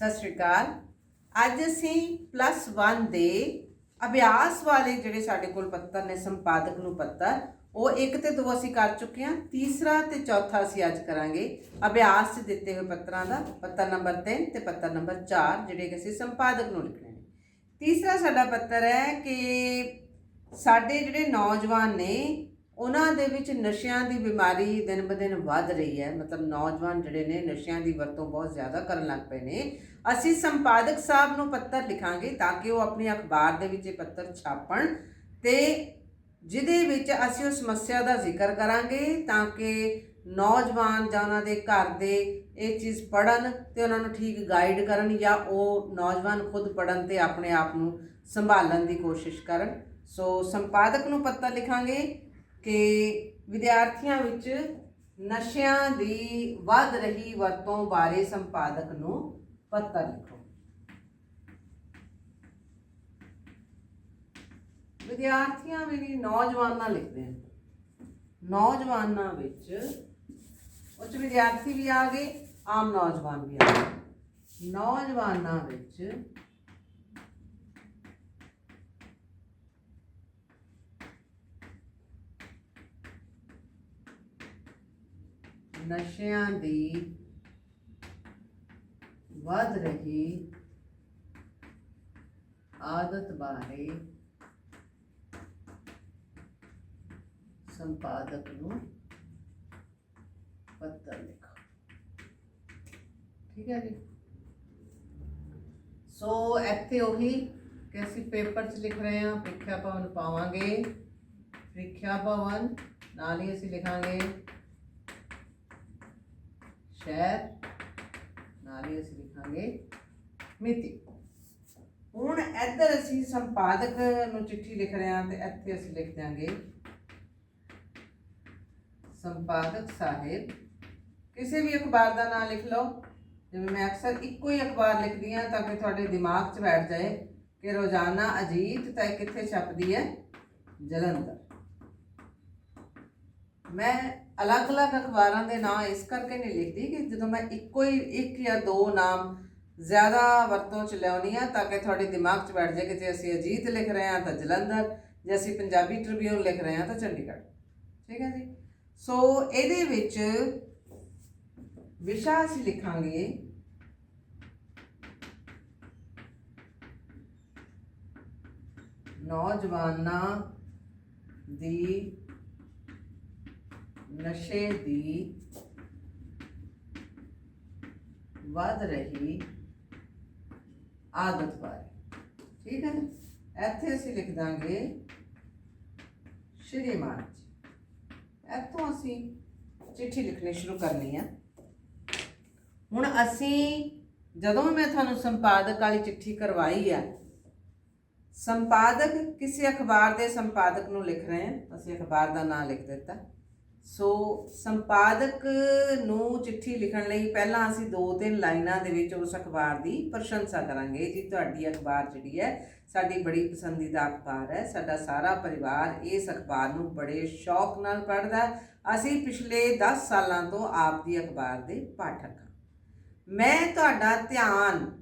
ਸਤਿ ਸ਼੍ਰੀ ਅਕਾਲ। ਅੱਜ ਅਸੀਂ ਪਲੱਸ 1 ਦੇ ਅਭਿਆਸ ਵਾਲੇ ਜਿਹੜੇ ਸਾਡੇ ਕੋਲ ਪੱਤਰ ਨੇ, ਸੰਪਾਦਕ ਨੂੰ ਪੱਤਰ, ਉਹ ਇੱਕ ਤੇ ਦੋ ਅਸੀਂ ਕਰ ਚੁੱਕੇ ਹਾਂ, ਤੀਸਰਾ ਤੇ ਚੌਥਾ ਅਸੀਂ ਅੱਜ ਕਰਾਂਗੇ ਅਭਿਆਸ 'ਚ ਦਿੱਤੇ ਹੋਏ ਪੱਤਰਾਂ ਦਾ, ਪੱਤਰ ਨੰਬਰ 3 ਤੇ ਪੱਤਰ ਨੰਬਰ 4 ਜਿਹੜੇ ਕਿ ਅਸੀਂ ਸੰਪਾਦਕ ਨੂੰ ਲਿਖਣੇ ਨੇ। ਤੀਸਰਾ ਸਾਡਾ ਪੱਤਰ ਹੈ ਕਿ ਸਾਡੇ ਜਿਹੜੇ ਨੌਜਵਾਨ ਨੇ ਉਹਨਾਂ ਦੇ ਵਿੱਚ ਨਸ਼ਿਆਂ ਦੀ ਬਿਮਾਰੀ ਦਿਨ ਬ ਦਿਨ ਵੱਧ ਰਹੀ ਹੈ। ਮਤਲਬ ਨੌਜਵਾਨ ਜਿਹੜੇ ਨੇ ਨਸ਼ਿਆਂ ਦੀ ਵਰਤੋਂ ਬਹੁਤ ਜ਼ਿਆਦਾ ਕਰਨ ਲੱਗ ਪਏ ਨੇ। ਅਸੀਂ ਸੰਪਾਦਕ ਸਾਹਿਬ ਨੂੰ ਪੱਤਰ ਲਿਖਾਂਗੇ ਤਾਂ ਕਿ ਉਹ ਆਪਣੀ ਅਖਬਾਰ ਦੇ ਵਿੱਚ ਇਹ ਪੱਤਰ ਛਾਪਣ ਤੇ ਜਿਹਦੇ ਵਿੱਚ ਅਸੀਂ ਉਸ ਸਮੱਸਿਆ ਦਾ ਜ਼ਿਕਰ ਕਰਾਂਗੇ ਤਾਂ ਕਿ ਨੌਜਵਾਨ ਜਾਂ ਉਹਨਾਂ ਦੇ ਘਰ ਦੇ ਇਹ ਚੀਜ਼ ਪੜਨ ਤੇ ਉਹਨਾਂ ਨੂੰ ਠੀਕ ਗਾਈਡ ਕਰਨ ਜਾਂ ਉਹ ਨੌਜਵਾਨ ਖੁਦ ਪੜਨ ਤੇ ਆਪਣੇ ਆਪ ਨੂੰ ਸੰਭਾਲਣ ਦੀ ਕੋਸ਼ਿਸ਼ ਕਰਨ। ਸੋ ਸੰਪਾਦਕ ਨੂੰ ਪੱਤਰ ਲਿਖਾਂਗੇ। ਕਿ ਵਿਦਿਆਰਥੀਆਂ ਵਿੱਚ ਨਸ਼ਿਆਂ ਦੀ ਵੱਧ ਰਹੀ ਵਰਤੋਂ ਬਾਰੇ ਸੰਪਾਦਕ ਨੂੰ ਪੱਤਰ ਲਿਖੋ। ਵਿਦਿਆਰਥੀਆਂ ਵੀ ਨਹੀਂ, ਨੌਜਵਾਨਾਂ ਲਿਖਦੇ ਹਨ। ਨੌਜਵਾਨਾਂ ਵਿੱਚ ਉੱਚ ਵਿਦਿਆਰਥੀ ਵੀ ਆ ਗਏ, ਆਮ ਨੌਜਵਾਨ ਵੀ ਆ ਗਏ। ਨੌਜਵਾਨਾਂ ਵਿੱਚ ਨਸ਼ਿਆਂ ਦੀ ਵੱਧ ਰਹੀ ਆਦਤ ਬਾਰੇ ਸੰਪਾਦਕ ਨੂੰ ਪੱਤਰ ਲਿਖੋ। ਠੀਕ ਹੈ ਜੀ? ਸੋ ਇੱਥੇ ਉਹੀ ਕਿ ਅਸੀਂ ਪੇਪਰ 'ਚ ਲਿਖ ਰਹੇ ਹਾਂ, ਪ੍ਰੀਖਿਆ ਭਵਨ ਪਾਵਾਂਗੇ। ਪ੍ਰੀਖਿਆ ਭਵਨ ਨਾਲ ਹੀ ਅਸੀਂ ਲਿਖਾਂਗੇ। ਸ਼ਹਿਰ, ਨਾਲ ਹੀ ਅਸੀਂ ਲਿਖਾਂਗੇ ਮਿਤੀ। ਹੁਣ ਇੱਧਰ ਅਸੀਂ ਸੰਪਾਦਕ ਨੂੰ ਚਿੱਠੀ ਲਿਖ ਰਹੇ ਹਾਂ ਤੇ ਇੱਥੇ ਅਸੀਂ ਲਿਖ ਦਿਆਂਗੇ, ਸੰਪਾਦਕ ਸਾਹਿਬ, ਕਿਸੇ ਵੀ ਅਖਬਾਰ ਦਾ ਨਾਮ ਲਿਖ ਲਓ। ਜਿਵੇਂ ਮੈਂ ਅਕਸਰ ਇੱਕੋ ਹੀ ਅਖਬਾਰ ਲਿਖਦੀ ਹਾਂ ਤਾਂ ਕਿ ਤੁਹਾਡੇ ਦਿਮਾਗ 'ਚ ਬੈਠ ਜਾਏ ਕਿ ਰੋਜ਼ਾਨਾ ਅਜੀਤ ਤਾਂ ਇਹ ਕਿੱਥੇ ਛਪਦੀ ਹੈ? ਜਲੰਧਰ। ਮੈਂ ਅਲੱਗ-ਅਲੱਗ ਅਖਬਾਰਾਂ ਦੇ ਨਾਂ ਇਸ ਕਰਕੇ ਨਹੀਂ ਲਿਖਦੀ ਕਿ ਜਦੋਂ ਮੈਂ ਇੱਕੋ ਹੀ, ਇੱਕ ਜਾਂ ਦੋ ਨਾਮ ਜ਼ਿਆਦਾ ਵਰਤੋਂ ਚ ਲਿਆਉਣੀ ਆ ਤਾਂ ਕਿ ਤੁਹਾਡੇ ਦਿਮਾਗ 'ਚ ਬੈਠ ਜਾਏ ਕਿ ਜੇ ਅਸੀਂ ਅਜੀਤ ਲਿਖ ਰਹੇ ਹਾਂ ਤਾਂ ਜਲੰਧਰ, ਜੇ ਅਸੀਂ ਪੰਜਾਬੀ ਟ੍ਰਿਬਿਊਨ ਲਿਖ ਰਹੇ ਹਾਂ ਤਾਂ ਚੰਡੀਗੜ੍ਹ। ਠੀਕ ਹੈ ਜੀ? ਸੋ ਇਹਦੇ ਵਿੱਚ ਵਿਸ਼ਾ ਅਸੀਂ ਲਿਖਾਂਗੇ। ਨੌਜਵਾਨਾਂ ਦੀ ਨਸ਼ੇ ਦੀ ਵੱਧ ਰਹੀ ਆਦਤ ਬਾਰੇ। ਠੀਕ ਹੈ? ਇੱਥੇ ਅਸੀਂ ਲਿਖ ਦਾਂਗੇ ਸ਼੍ਰੀਮਾਨ ਜੀ। ਇੱਥੋਂ ਅਸੀਂ ਚਿੱਠੀ ਲਿਖਣੀ ਸ਼ੁਰੂ ਕਰਨੀ ਆ। ਹੁਣ ਅਸੀਂ, ਜਦੋਂ ਮੈਂ ਤੁਹਾਨੂੰ ਸੰਪਾਦਕ ਵਾਲੀ ਚਿੱਠੀ ਕਰਵਾਈ ਆ, ਸੰਪਾਦਕ ਕਿਸੇ ਅਖਬਾਰ ਦੇ ਸੰਪਾਦਕ ਨੂੰ ਲਿਖ ਰਹੇ ਹਾਂ, ਅਸੀਂ ਅਖਬਾਰ ਦਾ ਨਾਮ ਲਿਖ ਦਿੱਤਾ। ਸੋ ਸੰਪਾਦਕ ਨੂੰ ਚਿੱਠੀ ਲਿਖਣ ਲਈ ਪਹਿਲਾਂ ਅਸੀਂ ਦੋ ਤਿੰਨ ਲਾਈਨਾਂ ਦੇ ਵਿੱਚ ਉਸ ਅਖਬਾਰ ਦੀ ਪ੍ਰਸ਼ੰਸਾ ਕਰਾਂਗੇ ਜੀ। ਤੁਹਾਡੀ ਅਖਬਾਰ ਜਿਹੜੀ ਹੈ, ਸਾਡੀ ਬੜੀ ਪਸੰਦੀਦਾ ਅਖਬਾਰ ਹੈ। ਸਾਡਾ ਸਾਰਾ ਪਰਿਵਾਰ ਇਸ ਅਖਬਾਰ ਨੂੰ ਬੜੇ ਸ਼ੌਕ ਨਾਲ ਪੜ੍ਹਦਾ ਅਸੀਂ ਪਿਛਲੇ 10 ਸਾਲਾਂ ਤੋਂ ਆਪ ਦੀ ਅਖਬਾਰ ਦੇ ਪਾਠਕ ਹਾਂ। ਮੈਂ ਤੁਹਾਡਾ ਧਿਆਨ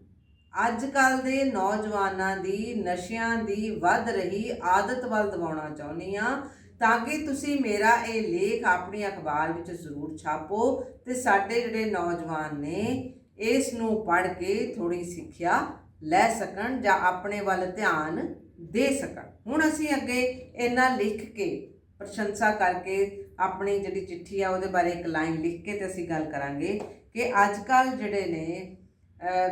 ਅੱਜ ਕੱਲ ਦੇ ਨੌਜਵਾਨਾਂ ਦੀ, ਨਸ਼ਿਆਂ ਦੀ ਵੱਧ ਰਹੀ ਆਦਤ ਵੱਲ ਦਿਵਾਉਣਾ ਚਾਹੁੰਦੀ ਹਾਂ। ਤਾਂ ਕਿ ਤੁਸੀਂ ਮੇਰਾ ਇਹ ਲੇਖ ਆਪਣੀ ਅਖਬਾਰ ਵਿੱਚ ਜ਼ਰੂਰ ਛਾਪੋ ਤੇ ਸਾਡੇ ਜਿਹੜੇ ਨੌਜਵਾਨ ਨੇ ਇਸ ਨੂੰ ਪੜ੍ਹ ਕੇ ਥੋੜੀ ਸਿੱਖਿਆ ਲੈ ਸਕਣ ਜਾਂ ਆਪਣੇ ਵੱਲ ਧਿਆਨ ਦੇ ਸਕਣ। ਹੁਣ ਅਸੀਂ ਅੱਗੇ ਇਹਨਾਂ ਲਿਖ ਕੇ ਪ੍ਰਸ਼ੰਸਾ ਕਰਕੇ ਆਪਣੀ ਜਿਹੜੀ ਚਿੱਠੀ ਆ ਉਹਦੇ ਬਾਰੇ ਇੱਕ ਲਾਈਨ ਲਿਖ ਕੇ ਤੇ ਅਸੀਂ ਗੱਲ ਕਰਾਂਗੇ ਕਿ ਅੱਜ ਕੱਲ ਜਿਹੜੇ ਨੇ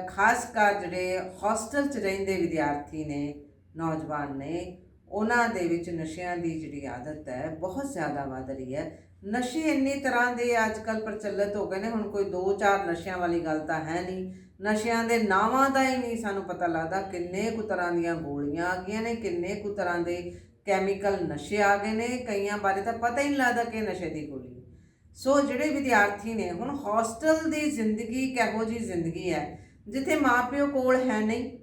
ਖਾਸ ਕਰ ਜਿਹੜੇ ਹੋਸਟਲ 'ਚ ਰਹਿੰਦੇ ਵਿਦਿਆਰਥੀ ਨੇ, ਨੌਜਵਾਨ ਨੇ ਉਹਨਾਂ ਦੇ ਵਿੱਚ ਨਸ਼ਿਆਂ ਦੀ ਜਿਹੜੀ ਆਦਤ ਹੈ, ਬਹੁਤ ਜ਼ਿਆਦਾ ਵੱਧ ਰਹੀ ਹੈ। ਨਸ਼ੇ ਇੰਨੀ ਤਰ੍ਹਾਂ ਦੇ ਅੱਜ ਕੱਲ ਪ੍ਰਚਲਿਤ ਹੋ ਗਏ ਨੇ, ਹੁਣ ਕੋਈ ਦੋ ਚਾਰ ਨਸ਼ਿਆਂ ਵਾਲੀ ਗੱਲ ਤਾਂ ਹੈ ਨਹੀਂ। ਨਸ਼ਿਆਂ ਦੇ ਨਾਵਾਂ ਦਾ ਹੀ ਨਹੀਂ ਸਾਨੂੰ ਪਤਾ ਲੱਗਦਾ, ਕਿੰਨੇ ਕੁ ਤਰ੍ਹਾਂ ਦੀਆਂ ਗੋਲੀਆਂ ਆ ਗਈਆਂ ਨੇ, ਕਿੰਨੇ ਕੁ ਤਰ੍ਹਾਂ ਦੇ ਕੈਮੀਕਲ ਨਸ਼ੇ ਆ ਗਏ ਨੇ, ਕਈਆਂ ਬਾਰੇ ਤਾਂ ਪਤਾ ਹੀ ਨਹੀਂ ਲੱਗਦਾ ਕਿ ਨਸ਼ੇ ਦੀ ਗੋਲੀ ਸੋ ਜਿਹੜੇ ਵਿਦਿਆਰਥੀ ਨੇ, ਹੁਣ ਹੌਸਟਲ ਦੀ ਜ਼ਿੰਦਗੀ ਕਿਹੋ ਜੀ ਜ਼ਿੰਦਗੀ ਹੈ, ਜਿੱਥੇ ਮਾਪਿਓ ਕੋਲ ਹੈ ਨਹੀਂ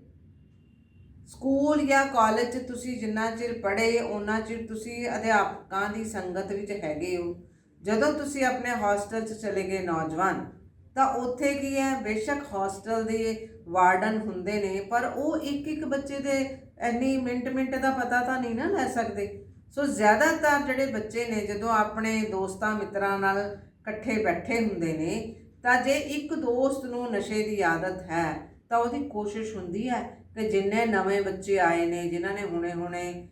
ਸਕੂਲ ਜਾਂ ਕਾਲਜ 'ਚ ਤੁਸੀਂ ਜਿੰਨਾ ਚਿਰ ਪੜ੍ਹੇ ਉਹਨਾਂ ਚਿਰ ਤੁਸੀਂ ਅਧਿਆਪਕਾਂ ਦੀ ਸੰਗਤ ਵਿੱਚ ਹੈਗੇ ਹੋ। ਜਦੋਂ ਤੁਸੀਂ ਆਪਣੇ ਹੌਸਟਲ 'ਚ ਚਲੇ ਗਏ ਨੌਜਵਾਨ, ਤਾਂ ਉੱਥੇ ਕੀ ਹੈ, ਬੇਸ਼ੱਕ ਹੌਸਟਲ ਦੇ ਵਾਰਡਨ ਹੁੰਦੇ ਨੇ, ਪਰ ਉਹ ਇੱਕ ਇੱਕ ਬੱਚੇ ਦੇ ਇੰਨੀ ਮਿੰਟ ਮਿੰਟ ਦਾ ਪਤਾ ਤਾਂ ਨਹੀਂ ਨਾ ਲੈ ਸਕਦੇ। ਸੋ ਜ਼ਿਆਦਾਤਰ ਜਿਹੜੇ ਬੱਚੇ ਨੇ, ਜਦੋਂ ਆਪਣੇ ਦੋਸਤਾਂ ਮਿੱਤਰਾਂ ਨਾਲ ਇਕੱਠੇ ਬੈਠੇ ਹੁੰਦੇ ਨੇ, ਤਾਂ ਜੇ ਇੱਕ ਦੋਸਤ ਨੂੰ ਨਸ਼ੇ ਦੀ ਆਦਤ ਹੈ, ਤਾਂ ਉਹਦੀ ਕੋਸ਼ਿਸ਼ ਹੁੰਦੀ ਹੈ ਕਿ ਜਿੰਨੇ ਨਵੇਂ ਬੱਚੇ ਆਏ ਨੇ, ਜਿਨ੍ਹਾਂ ਨੇ ਹੁਣੇ-ਹੁਣੇ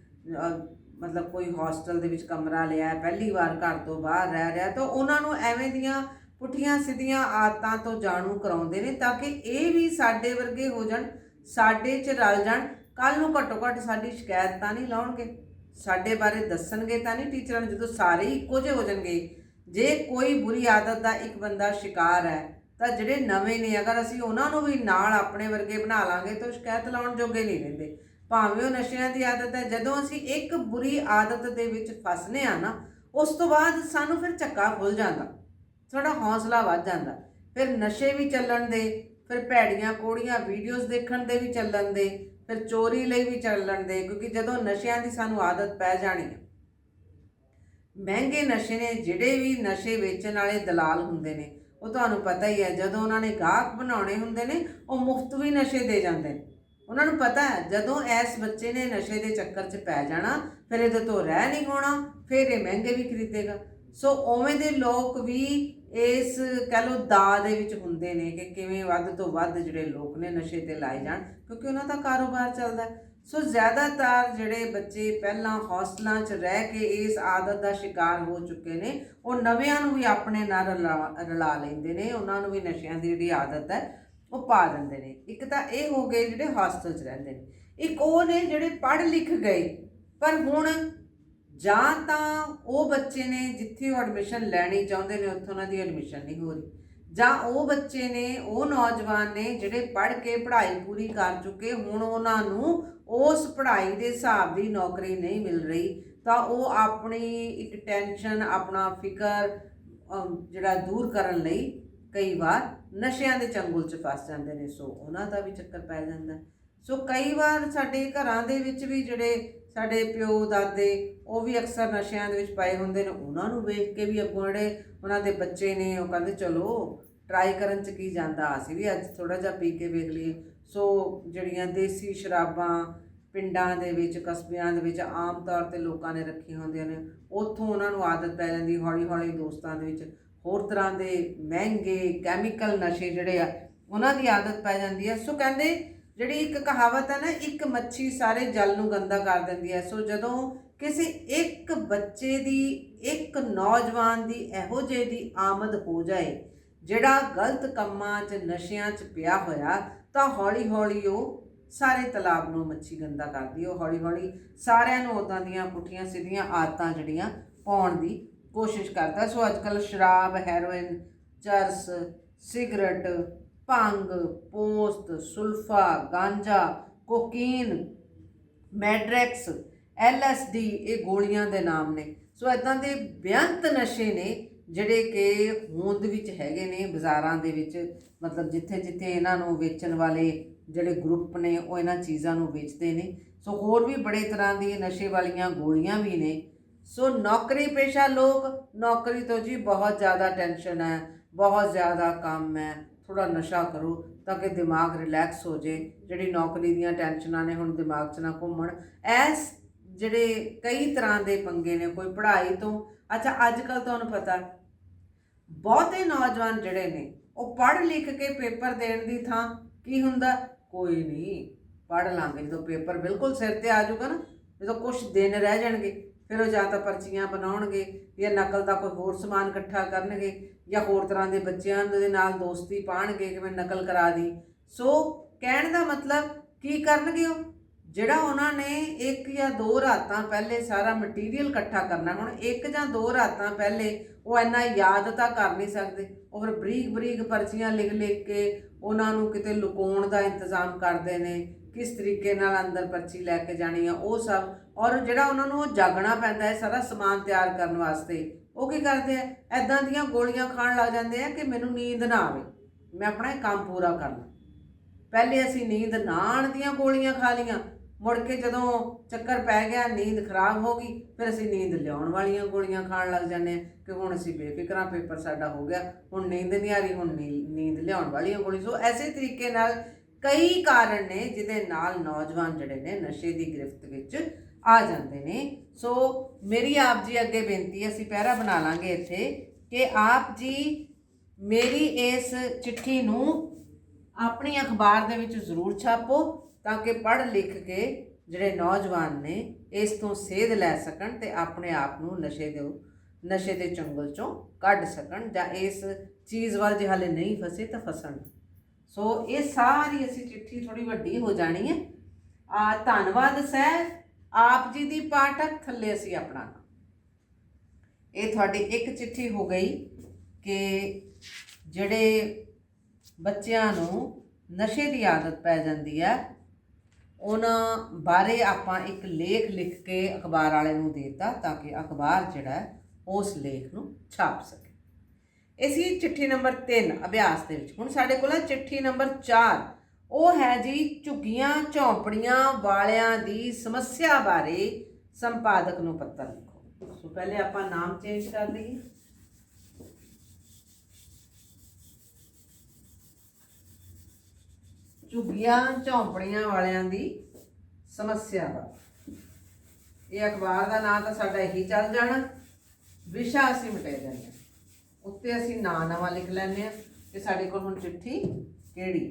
ਮਤਲਬ ਕੋਈ ਹੌਸਟਲ ਦੇ ਵਿੱਚ ਕਮਰਾ ਲਿਆ, ਪਹਿਲੀ ਵਾਰ ਘਰ ਤੋਂ ਬਾਹਰ ਰਹਿ ਰਿਹਾ, ਤਾਂ ਉਹਨਾਂ ਨੂੰ ਐਵੇਂ ਦੀਆਂ ਪੁੱਠੀਆਂ ਸਿੱਧੀਆਂ ਆਦਤਾਂ ਤੋਂ ਜਾਣੂ ਕਰਾਉਂਦੇ ਨੇ ਤਾਂ ਕਿ ਇਹ ਵੀ ਸਾਡੇ ਵਰਗੇ ਹੋ ਜਾਣ, ਸਾਡੇ 'ਚ ਰਲ ਜਾਣ। ਕੱਲ ਨੂੰ ਘੱਟੋ ਘੱਟ ਸਾਡੀ ਸ਼ਿਕਾਇਤ ਤਾਂ ਨਹੀਂ ਲਾਉਣਗੇ। ਸਾਡੇ ਬਾਰੇ ਦੱਸਣਗੇ ਤਾਂ ਨਹੀਂ ਟੀਚਰਾਂ ਨੂੰ, ਜਦੋਂ ਸਾਰੇ ਹੀ ਇੱਕੋ ਜਿਹੇ ਹੋ ਜਾਣਗੇ। ਜੇ ਕੋਈ ਬੁਰੀ ਆਦਤ ਦਾ ਇੱਕ ਬੰਦਾ ਸ਼ਿਕਾਰ ਹੈ ਤਾਂ ਜਿਹੜੇ ਨਵੇਂ ਨੇ, ਅਗਰ ਅਸੀਂ ਉਹਨਾਂ ਨੂੰ ਵੀ ਨਾਲ ਆਪਣੇ ਵਰਗੇ ਬਣਾ ਲਾਂਗੇ ਤਾਂ ਉਹ ਸ਼ਿਕਾਇਤ ਲਾਉਣ ਜੋਗੇ ਨਹੀਂ ਰਹਿੰਦੇ। ਭਾਵੇਂ ਉਹ ਨਸ਼ਿਆਂ ਦੀ ਆਦਤ ਹੈ, ਜਦੋਂ ਅਸੀਂ ਇੱਕ ਬੁਰੀ ਆਦਤ ਦੇ ਵਿੱਚ ਫਸਨੇ ਆ ਨਾ, ਉਸ ਤੋਂ ਬਾਅਦ ਸਾਨੂੰ ਫਿਰ ਝੱਕਾ ਖੁੱਲ ਜਾਂਦਾ। ਸਾਡਾ ਹੌਸਲਾ ਵੱਧ ਜਾਂਦਾ। ਫਿਰ ਨਸ਼ੇ ਵੀ ਚੱਲਣ ਦੇ, ਫਿਰ ਭੈੜੀਆਂ ਕੋੜੀਆਂ ਵੀਡੀਓਜ਼ ਦੇਖਣ ਦੇ ਵੀ ਚੱਲਣ ਦੇ, ਫਿਰ ਚੋਰੀ ਲਈ ਵੀ ਚੱਲਣ ਦੇ, ਕਿਉਂਕਿ ਜਦੋਂ ਨਸ਼ਿਆਂ ਦੀ ਸਾਨੂੰ ਆਦਤ ਪੈ ਜਾਣੀ ਹੈ। ਮਹਿੰਗੇ ਨਸ਼ੇ ਨੇ, ਜਿਹੜੇ ਵੀ ਨਸ਼ੇ ਵੇਚਣ ਵਾਲੇ ਦਲਾਲ ਹੁੰਦੇ ਨੇ ਉਹ ਤੁਹਾਨੂੰ ਪਤਾ ਹੀ ਹੈ, ਜਦੋਂ ਉਹਨਾਂ ਨੇ ਗਾਹਕ ਬਣਾਉਣੇ ਹੁੰਦੇ ਨੇ, ਉਹ ਮੁਫਤ ਵੀ ਨਸ਼ੇ ਦੇ ਜਾਂਦੇ ਨੇ। ਉਹਨਾਂ ਨੂੰ ਪਤਾ ਹੈ, ਜਦੋਂ ਐਸ ਬੱਚੇ ਨੇ ਨਸ਼ੇ ਦੇ ਚੱਕਰ 'ਚ ਪੈ ਜਾਣਾ, ਫਿਰ ਇਹਦੇ ਤੋਂ ਰਹਿ ਨਹੀਂ ਹੋਣਾ, ਫਿਰ ਇਹ ਮਹਿੰਗੇ ਵੀ ਖਰੀਦੇਗਾ। ਸੋ ਉਵੇਂ ਦੇ ਲੋਕ ਵੀ ਇਸ ਕਹਿ ਲਓ ਦਾ ਦੇ ਵਿੱਚ ਹੁੰਦੇ ਨੇ ਕਿ ਕਿਵੇਂ ਵੱਧ ਤੋਂ ਵੱਧ ਜਿਹੜੇ ਲੋਕ ਨੇ ਨਸ਼ੇ ਤੇ ਲਾਏ ਜਾਣ, ਕਿਉਂਕਿ ਉਹਨਾਂ ਦਾ ਕਾਰੋਬਾਰ ਚੱਲਦਾ ਹੈ। ਸੋ ਜ਼ਿਆਦਾਤਰ ਜਿਹੜੇ ਬੱਚੇ ਪਹਿਲਾਂ ਹੌਸਟਲਾਂ 'ਚ ਰਹਿ ਕੇ ਇਸ ਆਦਤ ਦਾ ਸ਼ਿਕਾਰ ਹੋ ਚੁੱਕੇ ਨੇ, ਉਹ ਨਵਿਆਂ ਨੂੰ ਵੀ ਆਪਣੇ ਨਾਲ ਰਲਾ ਰਲਾ ਲੈਂਦੇ ਨੇ, ਉਹਨਾਂ ਨੂੰ ਵੀ ਨਸ਼ਿਆਂ ਦੀ ਜਿਹੜੀ ਆਦਤ ਹੈ, ਉਹ ਪਾ ਦਿੰਦੇ ਨੇ। ਇੱਕ ਤਾਂ ਇਹ ਹੋ ਗਏ ਜਿਹੜੇ ਹੌਸਟਲ 'ਚ ਰਹਿੰਦੇ ਨੇ। ਇੱਕ ਉਹ ਨੇ ਜਿਹੜੇ ਪੜ੍ਹ ਲਿਖ ਗਏ, ਪਰ ਹੁਣ ਜਾਂ ਤਾਂ ਉਹ ਬੱਚੇ ਨੇ ਜਿੱਥੇ ਉਹ ਐਡਮਿਸ਼ਨ ਲੈਣੀ ਚਾਹੁੰਦੇ ਨੇ, ਉੱਥੋਂ ਉਹਨਾਂ ਦੀ ਐਡਮਿਸ਼ਨ ਨਹੀਂ ਹੋ ਰਹੀ। ਜਾਂ ਉਹ ਬੱਚੇ ਨੇ, ਉਹ ਨੌਜਵਾਨ ਨੇ ਜਿਹੜੇ ਪੜ੍ਹ ਕੇ ਪੜ੍ਹਾਈ ਪੂਰੀ ਕਰ ਚੁੱਕੇ, ਹੁਣ ਉਹਨਾਂ ਨੂੰ ਉਸ ਪੜ੍ਹਾਈ ਦੇ ਹਿਸਾਬ ਦੀ ਨੌਕਰੀ ਨਹੀਂ ਮਿਲ ਰਹੀ, ਤਾਂ ਉਹ ਆਪਣੀ ਇੱਕ ਟੈਨਸ਼ਨ, ਆਪਣਾ ਫਿਕਰ ਜਿਹੜਾ ਦੂਰ ਕਰਨ ਲਈ ਕਈ ਵਾਰ ਨਸ਼ਿਆਂ ਦੇ ਚੰਗੁਲ 'ਚ ਫਸ ਜਾਂਦੇ ਨੇ। ਸੋ ਉਹਨਾਂ ਦਾ ਵੀ ਚੱਕਰ ਪੈ ਜਾਂਦਾ। ਸੋ ਕਈ ਵਾਰ ਸਾਡੇ ਘਰਾਂ ਦੇ ਵਿੱਚ ਵੀ ਜਿਹੜੇ ਸਾਡੇ ਪਿਓ, ਦਾਦੇ, ਉਹ ਵੀ ਅਕਸਰ ਨਸ਼ਿਆਂ ਦੇ ਵਿੱਚ ਪਏ ਹੁੰਦੇ ਨੇ। ਉਹਨਾਂ ਨੂੰ ਵੇਖ ਕੇ ਵੀ ਅੱਗੋਂ ਜਿਹੜੇ ਉਹਨਾਂ ਦੇ ਬੱਚੇ ਨੇ, ਉਹ ਕਹਿੰਦੇ, ਚਲੋ ਟਰਾਈ ਕਰਨ 'ਚ ਕੀ ਜਾਂਦਾ? ਅਸੀਂ ਵੀ ਅੱਜ ਥੋੜਾ ਜਿਹਾ ਪੀ ਕੇ ਵੇਖ ਲਈਏ। ਸੋ ਜਿਹੜੀਆਂ ਦੇਸੀ ਸ਼ਰਾਬਾਂ ਪਿੰਡਾਂ ਦੇ ਵਿੱਚ, ਕਸਬਿਆਂ ਦੇ ਵਿੱਚ ਆਮ ਤੌਰ ਤੇ ਲੋਕਾਂ ਨੇ ਰੱਖੀਆਂ ਹੁੰਦੀਆਂ ਨੇ, ਉੱਥੋਂ ਉਹਨਾਂ ਨੂੰ ਆਦਤ ਪੈ ਜਾਂਦੀ ਹੌਲੀ ਹੌਲੀ ਦੋਸਤਾਂ ਦੇ ਵਿੱਚ। ਹੋਰ ਤਰ੍ਹਾਂ ਦੇ ਮਹਿੰਗੇ ਕੈਮੀਕਲ ਨਸ਼ੇ ਜਿਹੜੇ ਆ, ਉਹਨਾਂ ਦੀ ਆਦਤ ਪੈ ਜਾਂਦੀ ਹੈ। ਸੋ ਕਹਿੰਦੇ ਜਿਹੜੀ ਇੱਕ ਕਹਾਵਤ ਹੈ ਨਾ, ਇੱਕ ਮੱਛੀ ਸਾਰੇ ਜਲ ਨੂੰ ਗੰਦਾ ਕਰ ਦਿੰਦੀ ਹੈ। ਸੋ ਜਦੋਂ ਕਿਸੇ ਇੱਕ ਬੱਚੇ ਦੀ, ਇੱਕ ਨੌਜਵਾਨ ਦੀ ਇਹੋ ਜਿਹੇ ਦੀ ਆਮਦ ਹੋ ਜਾਏ, ਜਿਹੜਾ ਗਲਤ ਕੰਮਾਂ 'ਚ, ਨਸ਼ਿਆਂ 'ਚ ਪਿਆ ਹੋਇਆ, ਤਾਂ ਹੌਲੀ ਹੌਲੀ ਉਹ ਸਾਰੇ ਤਲਾਬ ਨੂੰ ਮੱਛੀ ਗੰਦਾ ਕਰਦੀ ਉਹ ਹੌਲੀ ਹੌਲੀ ਸਾਰਿਆਂ ਨੂੰ ਉਦਾਂ ਦੀਆਂ ਪੁੱਠੀਆਂ ਸਿੱਧੀਆਂ ਆਦਤਾਂ ਜਿਹੜੀਆਂ ਪਾਉਣ ਦੀ ਕੋਸ਼ਿਸ਼ ਕਰਦਾ ਸੋ ਅੱਜ ਕੱਲ ਸ਼ਰਾਬ, ਹੈਰੋਇਨ, ਚਰਸ, ਸਿਗਰਟ ਭੰਗ, ਪੋਸਤ, ਸੁਲਫਾ, ਗਾਂਜਾ, ਕੋਕੀਨ ਮੈਡਰੈਕਸ ਐਲਐਸਡੀ ਇਹ ਗੋਲੀਆਂ ਦੇ ਨਾਮ ਨੇ। ਸੋ ਇਦਾਂ ਦੇ ਬੇਅੰਤ ਨਸ਼ੇ ਨੇ ਜਿਹੜੇ ਕਿ ਹੋਂਦ ਵਿੱਚ ਹੈਗੇ ਨੇ ਬਾਜ਼ਾਰਾਂ ਦੇ ਵਿੱਚ, ਮਤਲਬ ਜਿੱਥੇ ਜਿੱਥੇ ਇਹਨਾਂ ਨੂੰ ਵੇਚਣ ਵਾਲੇ ਜਿਹੜੇ ਗਰੁੱਪ ਨੇ ਉਹ ਇਹਨਾਂ ਚੀਜ਼ਾਂ ਨੂੰ ਵੇਚਦੇ ਨੇ। ਸੋ ਹੋਰ ਵੀ ਬੜੇ ਤਰ੍ਹਾਂ ਦੀ ਨਸ਼ੇ ਵਾਲੀਆਂ ਗੋਲੀਆਂ ਵੀ ਨੇ। ਸੋ ਨੌਕਰੀ ਪੇਸ਼ਾ ਲੋਕ, ਨੌਕਰੀ ਤੋਂ ਜੀ ਬਹੁਤ ਜ਼ਿਆਦਾ ਟੈਨਸ਼ਨ ਹੈ, ਬਹੁਤ ਜ਼ਿਆਦਾ ਕੰਮ ਹੈ। ਥੋੜਾ ਨਸ਼ਾ ਕਰੋ ਤਾਂ ਕਿ ਦਿਮਾਗ ਰਿਲੈਕਸ ਹੋ ਜੇ। ਜਿਹੜੀ ਨੌਕਰੀ ਦੀਆਂ ਟੈਨਸ਼ਨਾਂ ਨੇ, ਹੁਣ ਦਿਮਾਗ 'ਚ ਨਾ ਘੁੰਮਣ। ਐਸ ਜਿਹੜੇ ਕਈ ਤਰ੍ਹਾਂ ਦੇ ਪੰਗੇ ਨੇ, ਕੋਈ ਪੜ੍ਹਾਈ ਤੋਂ। ਅੱਛਾ ਅੱਜ ਕੱਲ ਤੁਹਾਨੂੰ ਪਤਾ, ਬਹੁਤੇ ਨੌਜਵਾਨ ਜਿਹੜੇ ਨੇ, ਉਹ ਪੜ੍ਹ ਲਿਖ ਕੇ ਪੇਪਰ ਦੇਣ ਦੀ ਥਾਂ ਕੀ ਹੁੰਦਾ? ਕੋਈ ਨਹੀਂ, ਪੜ੍ਹ ਲਾਂਗੇ। ਜਦੋਂ ਪੇਪਰ ਬਿਲਕੁਲ ਸਿਰ ਤੇ ਆ ਜਾਊਗਾ ਨਾ, ਜਦੋਂ ਕੁਝ ਦਿਨ ਰਹਿ ਜਾਣਗੇ ਫਿਰ ਉਹ ਜਾਂ ਤਾਂ ਪਰਚੀਆਂ ਬਣਾਉਣਗੇ, ਜਾਂ ਨਕਲ ਦਾ ਕੋਈ ਹੋਰ ਸਮਾਨ ਇਕੱਠਾ ਕਰਨਗੇ, ਜਾਂ ਹੋਰ ਤਰ੍ਹਾਂ ਦੇ ਬੱਚਿਆਂ ਦੇ ਨਾਲ ਦੋਸਤੀ ਪਾਣਗੇ, ਕਿ ਮੈਂ ਨਕਲ ਕਰਾ ਦੀ। ਸੋ ਕਹਿਣ ਦਾ ਮਤਲਬ ਕੀ ਕਰਨਗੇ ਉਹ? ਜਿਹੜਾ ਉਹਨਾਂ ਨੇ ਇੱਕ ਜਾਂ ਦੋ ਰਾਤਾਂ ਪਹਿਲੇ ਸਾਰਾ ਮਟੀਰੀਅਲ ਇਕੱਠਾ ਕਰਨਾ, ਹੁਣ ਇੱਕ ਜਾਂ ਦੋ ਰਾਤਾਂ ਪਹਿਲੇ ਉਹ ਇੰਨਾ ਯਾਦ ਤਾਂ ਕਰ ਨਹੀਂ ਸਕਦੇ। ਉਹ ਫਿਰ ਬਰੀਕ ਬਰੀਕ ਪਰਚੀਆਂ ਲਿਖ ਲਿਖ ਕੇ ਉਹਨਾਂ ਨੂੰ ਕਿਤੇ ਲੁਕਾਉਣ ਦਾ ਇੰਤਜ਼ਾਮ ਕਰਦੇ ਨੇ ਕਿਸ ਤਰੀਕੇ ਨਾਲ ਅੰਦਰ ਪਰਚੀ ਲੈ ਕੇ ਜਾਣੀ ਆ, ਉਹ ਸਭ। ਔਰ ਜਿਹੜਾ ਉਹਨਾਂ ਨੂੰ ਉਹ ਜਾਗਣਾ ਪੈਂਦਾ ਹੈ ਸਾਰਾ ਸਮਾਨ ਤਿਆਰ ਕਰਨ ਵਾਸਤੇ, ਉਹ ਕੀ ਕਰਦੇ ਆ? ਐਦਾਂ ਦੀਆਂ ਗੋਲੀਆਂ ਖਾਣ ਲੱਗ ਜਾਂਦੇ ਆ ਕਿ ਮੈਨੂੰ ਨੀਂਦ ਨਾ ਆਵੇ। ਮੈਂ ਆਪਣਾ ਕੰਮ ਪੂਰਾ ਕਰਨਾ ਪਹਿਲੇ ਅਸੀਂ ਨੀਂਦ ਨਾ ਆਉਣ ਦੀਆਂ ਗੋਲੀਆਂ ਖਾ ਲੀਆਂ ਮੁੜ ਕੇ ਜਦੋਂ ਚੱਕਰ ਪੈ ਗਿਆ, ਨੀਂਦ ਖਰਾਬ ਹੋ ਗਈ, ਫਿਰ ਅਸੀਂ ਨੀਂਦ ਲਿਆਉਣ ਵਾਲੀਆਂ ਗੋਲੀਆਂ ਖਾਣ ਲੱਗ ਜਾਂਦੇ ਹਾਂ ਕਿ ਹੁਣ ਅਸੀਂ ਬੇਫਿਕਰਾਂ, ਪੇਪਰ ਸਾਡਾ ਹੋ ਗਿਆ, ਹੁਣ ਨੀਂਦ ਨਹੀਂ ਆ ਰਹੀ, ਹੁਣ ਨੀ- ਨੀਂਦ ਲਿਆਉਣ ਵਾਲੀਆਂ ਗੋਲੀ ਸੋ ਐਸੇ ਤਰੀਕੇ ਨਾਲ ਕਈ ਕਾਰਨ ਨੇ ਜਿਹਦੇ ਨਾਲ ਨੌਜਵਾਨ ਜਿਹੜੇ ਨੇ ਨਸ਼ੇ ਦੀ ਗ੍ਰਿਫਤ ਵਿੱਚ ਆ ਜਾਂਦੇ ਨੇ। ਸੋ ਮੇਰੀ ਆਪ ਜੀ ਅੱਗੇ ਬੇਨਤੀ ਹੈ, ਅਸੀਂ ਪਹਿਰਾ ਬਣਾ ਲਾਂਗੇ ਇੱਥੇ ਕਿ ਆਪ ਜੀ ਮੇਰੀ ਇਸ ਚਿੱਠੀ ਨੂੰ ਆਪਣੀ ਅਖਬਾਰ ਦੇ ਵਿੱਚ ਜ਼ਰੂਰ ਛਾਪੋ ਤਾਂ ਕਿ ਪੜ੍ਹ ਲਿਖ ਕੇ ਜਿਹੜੇ ਨੌਜਵਾਨ ਨੇ ਇਸ ਤੋਂ ਸੇਧ ਲੈ ਸਕਣ ਤੇ ਆਪਣੇ ਆਪ ਨੂੰ ਨਸ਼ੇ ਦੇ ਨਸ਼ੇ ਦੇ ਚੰਗਲ ਚੋਂ ਕੱਢ ਸਕਣ ਜਾਂ ਇਸ ਚੀਜ਼ ਵੱਲ ਜੇ ਹਾਲੇ ਨਹੀਂ ਫਸੇ ਤਾਂ ਫਸਣ। ਸੋ ਇਹ ਸਾਰੀ ਅਸੀਂ ਚਿੱਠੀ ਥੋੜੀ ਵੱਡੀ ਹੋ ਜਾਣੀ ਹੈ ਆ ਧੰਨਵਾਦ ਸਹਿ ਆਪ ਜੀ ਦੀ ਪਾਠਕ ਥੱਲੇ ਅਸੀਂ ਆਪਣਾ ਨਾਮ। ਇਹ ਤੁਹਾਡੀ ਇੱਕ ਚਿੱਠੀ ਹੋ ਗਈ ਕਿ ਜਿਹੜੇ ਬੱਚਿਆਂ ਨੂੰ ਨਸ਼ੇ ਦੀ ਆਦਤ ਪੈ ਜਾਂਦੀ ਹੈ ਉਹਨਾਂ ਬਾਰੇ ਆਪਾਂ ਇੱਕ ਲੇਖ ਲਿਖ ਕੇ ਅਖਬਾਰ ਵਾਲੇ ਨੂੰ ਦੇਤਾ ਤਾਂ ਕਿ ਅਖਬਾਰ ਜਿਹੜਾ ਹੈ, ਉਸ ਲੇਖ ਨੂੰ ਛਾਪ ਸਕੇ ਇਹ ਸੀ ਚਿੱਠੀ ਨੰਬਰ 3 ਅਭਿਆਸ ਦੇ ਵਿੱਚ। ਹੁਣ ਸਾਡੇ ਕੋਲ ਹੈ ਚਿੱਠੀ ਨੰਬਰ 4 ਉਹ ਹੈ ਜੀ ਝੁੱਗੀਆਂ, ਝੌਂਪੜੀਆਂ ਵਾਲਿਆਂ ਦੀ ਸਮੱਸਿਆ ਬਾਰੇ ਸੰਪਾਦਕ ਨੂੰ ਪੱਤਰ ਲਿਖੋ। ਸੋ ਪਹਿਲੇ ਆਪਾਂ ਨਾਮ ਚੇਂਜ ਕਰ ਲਈਏ। ਝੁੱਗੀਆਂ, ਝੌਂਪੜੀਆਂ ਵਾਲਿਆਂ ਦੀ ਸਮੱਸਿਆ ਬਾਰੇ ਇਹ ਅਖਬਾਰ ਦਾ ਨਾਮ ਤਾਂ ਸਾਡਾ ਇਹੀ ਚੱਲ ਜਾਣਾ। ਵਿਸ਼ਾ ਅਸੀਂ ਮਿਟੇ ਜਾਂਦੇ ਹਾਂ ਉੱਤੇ ਅਸੀਂ ਨਾਂ ਨਵਾਂ ਲਿਖ ਲੈਂਦੇ ਆ ਕਿ ਸਾਡੇ ਕੋਲ ਹੁਣ ਚਿੱਠੀ ਕਿਹੜੀ?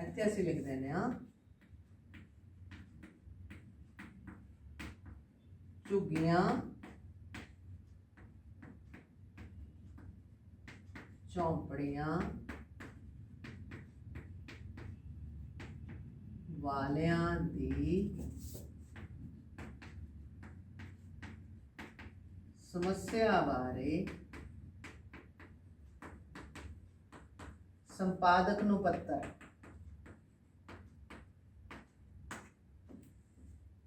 ਇੱਥੇ ਅਸੀਂ ਲਿਖ ਦਿੰਦੇ ਆ ਝੁੱਗੀਆਂ ਚੌਂਪੜੀਆਂ ਵਾਲਿਆਂ ਦੀ ਸਮੱਸਿਆ ਬਾਰੇ ਸੰਪਾਦਕ ਨੂੰ ਪੱਤਰ।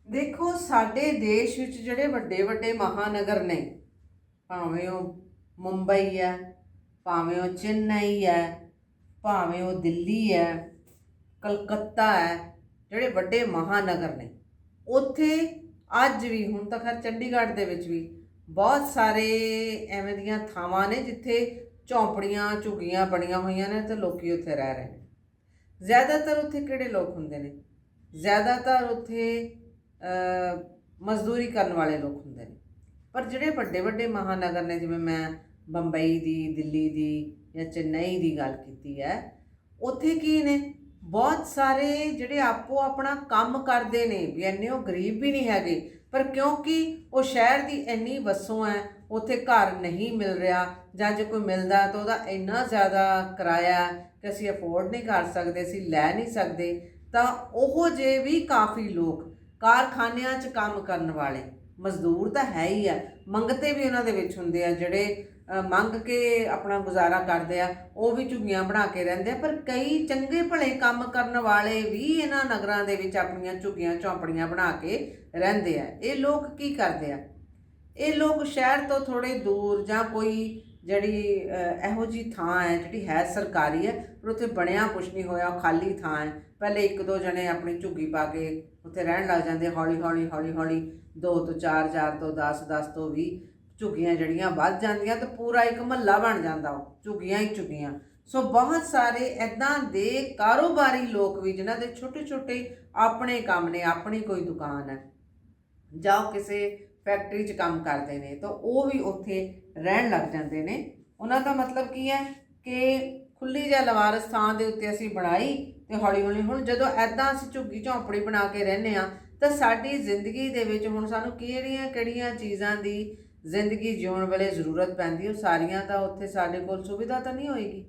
ਦੇਖੋ, ਸਾਡੇ ਦੇਸ਼ ਵਿੱਚ ਜਿਹੜੇ ਵੱਡੇ ਵੱਡੇ ਮਹਾਨਗਰ ਨੇ, ਭਾਵੇਂ ਉਹ ਮੁੰਬਈ ਹੈ, ਭਾਵੇਂ ਉਹ ਚੇਨਈ ਹੈ, ਭਾਵੇਂ ਉਹ ਦਿੱਲੀ ਹੈ, ਕਲਕੱਤਾ ਹੈ, ਜਿਹੜੇ ਵੱਡੇ ਮਹਾਨਗਰ ਨੇ, ਉੱਥੇ ਅੱਜ ਵੀ, ਹੁਣ ਤਾਂ ਖੈਰ ਚੰਡੀਗੜ੍ਹ ਦੇ ਵਿੱਚ ਵੀ ਬਹੁਤ ਸਾਰੇ ਐਵੇਂ ਦੀਆਂ ਥਾਵਾਂ ਨੇ ਜਿੱਥੇ ਝੌਂਪੜੀਆਂ, ਝੁੱਗੀਆਂ ਬਣੀਆਂ ਹੋਈਆਂ ਨੇ ਤੇ ਲੋਕੀ ਉੱਥੇ ਰਹਿ ਰਹੇ ਨੇ। ਜ਼ਿਆਦਾਤਰ ਉੱਥੇ ਕਿਹੜੇ ਲੋਕ ਹੁੰਦੇ ਨੇ? ਜ਼ਿਆਦਾਤਰ ਉੱਥੇ ਮਜ਼ਦੂਰੀ ਕਰਨ ਵਾਲੇ ਲੋਕ ਹੁੰਦੇ ਨੇ। ਪਰ ਜਿਹੜੇ ਵੱਡੇ ਵੱਡੇ ਮਹਾਨਗਰ ਨੇ, ਜਿਵੇਂ ਮੈਂ ਬੰਬਈ ਦੀ, ਦਿੱਲੀ ਦੀ ਜਾਂ ਚੇਨਈ ਦੀ ਗੱਲ ਕੀਤੀ ਹੈ, ਉੱਥੇ ਕੀ ਨੇ? ਬਹੁਤ ਸਾਰੇ ਜਿਹੜੇ ਆਪੋ ਆਪਣਾ ਕੰਮ ਕਰਦੇ ਨੇ, ਵੀ ਇੰਨੇ ਉਹ ਗਰੀਬ ਵੀ ਨਹੀਂ ਹੈਗੇ, ਪਰ ਕਿਉਂਕਿ ਉਹ ਸ਼ਹਿਰ ਦੀ ਇੰਨੀ ਵਸੋਂ ਹੈ ਉੱਥੇ ਘਰ ਨਹੀਂ ਮਿਲ ਰਿਹਾ ਜਾਂ ਜੇ ਕੋਈ ਮਿਲਦਾ ਤਾਂ ਉਹਦਾ ਇੰਨਾ ਜ਼ਿਆਦਾ ਕਿਰਾਇਆ ਕਿ ਅਸੀਂ ਅਫੋਰਡ ਨਹੀਂ ਕਰ ਸਕਦੇ, ਅਸੀਂ ਲੈ ਨਹੀਂ ਸਕਦੇ, ਤਾਂ ਉਹ ਜੇ ਵੀ ਕਾਫੀ ਲੋਕ ਕਾਰਖਾਨਿਆਂ 'ਚ ਕੰਮ ਕਰਨ ਵਾਲੇ, ਮਜ਼ਦੂਰ ਤਾਂ ਹੈ ਹੀ ਆ, ਮੰਗਤੇ ਵੀ ਉਹਨਾਂ ਦੇ ਵਿੱਚ ਹੁੰਦੇ ਆ, ਜਿਹੜੇ ਮੰਗ ਕੇ ਆਪਣਾ ਗੁਜ਼ਾਰਾ ਕਰਦੇ ਆ, ਉਹ ਵੀ ਝੁੱਗੀਆਂ ਬਣਾ ਕੇ ਰਹਿੰਦੇ ਆ, ਪਰ ਕਈ ਚੰਗੇ ਭਲੇ ਕੰਮ ਕਰਨ ਵਾਲੇ ਵੀ ਇਹਨਾਂ ਨਗਰਾਂ ਦੇ ਵਿੱਚ ਆਪਣੀਆਂ ਝੁੱਗੀਆਂ ਝੌਂਪੜੀਆਂ ਬਣਾ ਕੇ ਰਹਿੰਦੇ ਆ, ਇਹ ਲੋਕ ਕੀ ਕਰਦੇ ਆ? ਇਹ ਲੋਕ ਸ਼ਹਿਰ ਤੋਂ ਥੋੜੇ ਦੂਰ ਜਾਂ ਕੋਈ ਜਿਹੜੀ ਇਹੋ ਜੀ ਥਾਂ ਹੈ ਜਿਹੜੀ ਹੈ ਸਰਕਾਰੀ ਹੈ, ਪਰ ਉੱਥੇ ਬਣਿਆ ਕੁਝ ਨਹੀਂ ਹੋਇਆ ਖਾਲੀ ਥਾਂ ਹੈ। ਪਹਿਲੇ ਇੱਕ ਦੋ ਜਣੇ ਆਪਣੀ ਝੁੱਗੀ ਪਾ ਕੇ ਉੱਥੇ ਰਹਿਣ ਲੱਗ ਜਾਂਦੇ, ਹੌਲੀ ਹੌਲੀ ਹੌਲੀ ਹੌਲੀ 2 ਤੋਂ 4 4 ਤੋਂ 10 10 ਤੋਂ 20 ਝੁੱਗੀਆਂ ਜਿਹੜੀਆਂ ਵੱਧ ਜਾਂਦੀਆਂ ਤੇ ਪੂਰਾ ਇੱਕ ਮਹੱਲਾ ਬਣ ਜਾਂਦਾ ਉਹ, ਝੁੱਗੀਆਂ ਹੀ ਝੁੱਗੀਆਂ। ਸੋ ਬਹੁਤ ਸਾਰੇ ਐਦਾਂ ਦੇ ਕਾਰੋਬਾਰੀ ਲੋਕ ਵੀ ਜਿਨ੍ਹਾਂ ਦੇ ਛੋਟੇ ਛੋਟੇ ਆਪਣੇ ਕੰਮ ਨੇ, ਆਪਣੀ ਕੋਈ ਦੁਕਾਨ ਹੈ। ਜਾਂ ਉਹ ਕਿਸੇ ਫੈਕਟਰੀ 'ਚ ਕੰਮ ਕਰਦੇ ਨੇ, ਤਾਂ ਉਹ ਵੀ ਉੱਥੇ ਰਹਿਣ ਲੱਗ ਜਾਂਦੇ ਨੇ। ਉਹਨਾਂ ਦਾ ਮਤਲਬ ਕੀ ਹੈ ਕਿ ਖੁੱਲੀ ਜਾਂ ਲਵਾਰਸ ਥਾਂ ਦੇ ਉੱਤੇ ਅਸੀਂ ਬਣਾਈ ਤੇ ਹੌਲੀ ਹੌਲੀ ਹੁਣ ਜਦੋਂ ਐਦਾਂ ਅਸੀਂ ਝੁੱਗੀ ਝੌਂਪੜੀ ਬਣਾ ਕੇ ਰਹਿੰਦੇ ਆ ਤਾਂ ਸਾਡੀ ਜ਼ਿੰਦਗੀ ਦੇ ਵਿੱਚ ਹੁਣ ਸਾਨੂੰ ਕਿਹੜੀਆਂ ਕਿਹੜੀਆਂ ਚੀਜ਼ਾਂ ਦੀ ਜ਼ਿੰਦਗੀ ਜਿਉਣ ਵੇਲੇ ਜ਼ਰੂਰਤ ਪੈਂਦੀ, ਉਹ ਸਾਰੀਆਂ ਤਾਂ ਉੱਥੇ ਸਾਡੇ ਕੋਲ ਸੁਵਿਧਾ ਤਾਂ ਨਹੀਂ ਹੋਏਗੀ।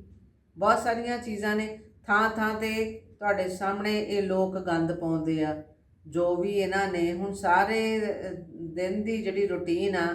ਬਹੁਤ ਸਾਰੀਆਂ ਚੀਜ਼ਾਂ ਨੇ ਥਾਂ ਥਾਂ ਤੇ ਤੁਹਾਡੇ ਸਾਹਮਣੇ ਇਹ ਲੋਕ ਗੰਦ ਪਾਉਂਦੇ ਆ, ਜੋ ਵੀ ਇਹਨਾਂ ਨੇ ਹੁਣ ਸਾਰੇ ਦਿਨ ਦੀ ਜਿਹੜੀ ਰੁਟੀਨ ਆ,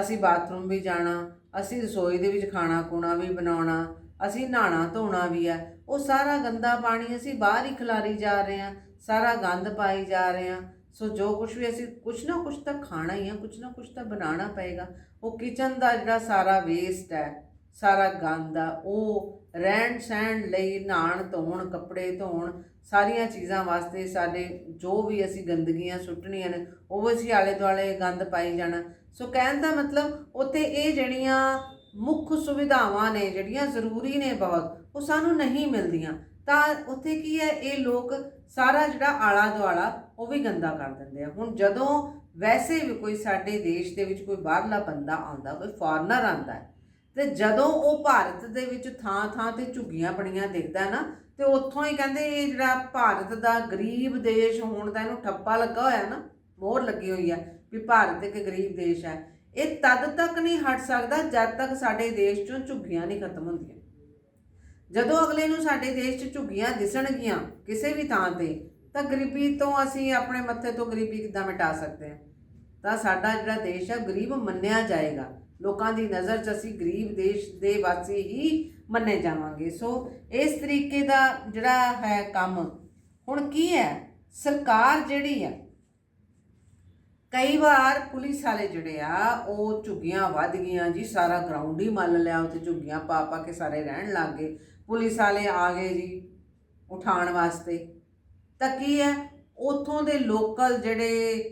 ਅਸੀਂ ਬਾਥਰੂਮ ਵੀ ਜਾਣਾ, ਅਸੀਂ ਰਸੋਈ ਦੇ ਵਿੱਚ ਖਾਣਾ ਖੂਣਾ ਵੀ ਬਣਾਉਣਾ, ਅਸੀਂ ਨਹਾਣਾ ਧੋਣਾ ਵੀ ਆ, ਉਹ ਸਾਰਾ ਗੰਦਾ ਪਾਣੀ ਅਸੀਂ ਬਾਹਰ ਹੀ ਖਿਲਾਰੀ ਜਾ ਰਹੇ ਆ ਸਾਰਾ ਗੰਦ ਪਾਈ ਜਾ ਰਹੇ ਆ ਸੋ ਜੋ ਕੁਝ ਵੀ ਅਸੀਂ ਕੁਝ ਨਾ ਕੁਝ ਤਾਂ ਖਾਣਾ ਹੀ ਆ ਕੁਝ ਨਾ ਕੁਝ ਤਾਂ ਬਣਾਉਣਾ ਪਏਗਾ। ਉਹ ਕਿਚਨ ਦਾ ਜਿਹੜਾ ਸਾਰਾ ਵੇਸਟ ਹੈ, ਸਾਰਾ ਗੰਦ ਆ, ਉਹ ਰਹਿਣ ਸਹਿਣ ਲਈ ਨਹਾਣ ਧੋਣ, ਕੱਪੜੇ ਧੋਣ, ਸਾਰੀਆਂ ਚੀਜ਼ਾਂ ਵਾਸਤੇ ਸਾਡੇ ਜੋ ਵੀ ਅਸੀਂ ਗੰਦਗੀਆਂ ਸੁੱਟਣੀਆਂ ਨੇ, ਉਹ ਅਸੀਂ ਆਲੇ ਦੁਆਲੇ ਗੰਦ ਪਾਈ ਜਾਣਾ। ਸੋ ਕਹਿਣ ਦਾ ਮਤਲਬ, ਉੱਥੇ ਇਹ ਜਿਹੜੀਆਂ ਮੁੱਖ ਸੁਵਿਧਾਵਾਂ ਨੇ, ਜਿਹੜੀਆਂ ਜ਼ਰੂਰੀ ਨੇ ਬਹੁਤ, ਉਹ ਸਾਨੂੰ ਨਹੀਂ ਮਿਲਦੀਆਂ। ਤਾਂ ਉੱਥੇ ਕੀ ਹੈ, ਇਹ ਲੋਕ ਸਾਰਾ ਜਿਹੜਾ ਆਲਾ ਦੁਆਲਾ ਉਹ ਵੀ ਗੰਦਾ ਕਰ ਦਿੰਦੇ ਆ। ਹੁਣ ਜਦੋਂ ਵੈਸੇ ਵੀ ਕੋਈ ਸਾਡੇ ਦੇਸ਼ ਦੇ ਵਿੱਚ ਕੋਈ ਬਾਹਰਲਾ ਬੰਦਾ ਆਉਂਦਾ, ਕੋਈ ਫੋਰਨਰ ਆਉਂਦਾ ਤੇ ਜਦੋਂ ਉਹ ਭਾਰਤ ਦੇ ਵਿੱਚ ਥਾਂ ਥਾਂ ਤੇ ਝੁੱਗੀਆਂ ਬਣੀਆਂ ਦਿਖਦਾ ਨਾ, ਤੇ ਉੱਥੋਂ ਹੀ ਕਹਿੰਦੇ ਇਹ ਜਿਹੜਾ ਭਾਰਤ ਦਾ ਗਰੀਬ ਦੇਸ਼ ਹੋਣ ਦਾ ਇਹਨੂੰ ਠੱਪਾ ਲੱਗਾ ਹੋਇਆ ਨਾ, ਮੋਹਰ ਲੱਗੀ ਹੋਈ ਹੈ ਵੀ ਭਾਰਤ ਇੱਕ ਗਰੀਬ ਦੇਸ਼ ਹੈ। ਇਹ ਤਦ ਤੱਕ ਨਹੀਂ ਹਟ ਸਕਦਾ ਜਦ ਤੱਕ ਸਾਡੇ ਦੇਸ਼ ਚੋਂ ਝੁੱਗੀਆਂ ਨਹੀਂ ਖਤਮ ਹੁੰਦੀਆਂ। ਜਦੋਂ ਅਗਲੇ ਨੂੰ ਸਾਡੇ ਦੇਸ਼ 'ਚ ਝੁੱਗੀਆਂ ਦਿਸਣਗੀਆਂ ਕਿਸੇ ਵੀ ਥਾਂ ਤੇ, ਤਾਂ ਗਰੀਬੀ ਤੋਂ ਅਸੀਂ ਆਪਣੇ ਮੱਥੇ ਤੋਂ ਗਰੀਬੀ ਕਿੱਦਾਂ ਮਿਟਾ ਸਕਦੇ ਹਾਂ? ਤਾਂ ਸਾਡਾ ਜਿਹੜਾ ਦੇਸ਼ ਹੈ ਗਰੀਬ ਮੰਨਿਆ ਜਾਏਗਾ। ਲੋਕਾਂ ਦੀ ਨਜ਼ਰ 'ਚ ਅਸੀਂ ਗਰੀਬ ਦੇਸ਼ ਦੇ ਵਾਸੀ ਹੀ ਮੰਨੇ ਜਾਵਾਂਗੇ। ਸੋ ਇਸ ਤਰੀਕੇ ਦਾ ਜਿਹੜਾ ਹੈ ਕੰਮ ਹੁਣ ਕੀ ਹੈ? ਸਰਕਾਰ ਜਿਹੜੀ ਆ ਕਈ ਵਾਰ ਪੁਲਿਸ ਵਾਲੇ ਜਿਹੜੇ ਆ, ਉਹ ਝੁੱਗੀਆਂ ਵੱਧ ਗਈਆਂ ਜੀ, ਸਾਰਾ ਗਰਾਊਂਡ ਹੀ ਮੱਲ ਲਿਆ, ਉੱਥੇ ਝੁੱਗੀਆਂ ਪਾ ਪਾ ਕੇ ਸਾਰੇ ਰਹਿਣ ਲੱਗ ਗਏ। ਪੁਲਿਸ ਵਾਲੇ ਆ ਗਏ ਜੀ ਉਠਾਉਣ ਵਾਸਤੇ। ਤਾਂ ਕੀ ਹੈ? ਉਥੋਂ ਦੇ ਲੋਕਲ ਜਿਹੜੇ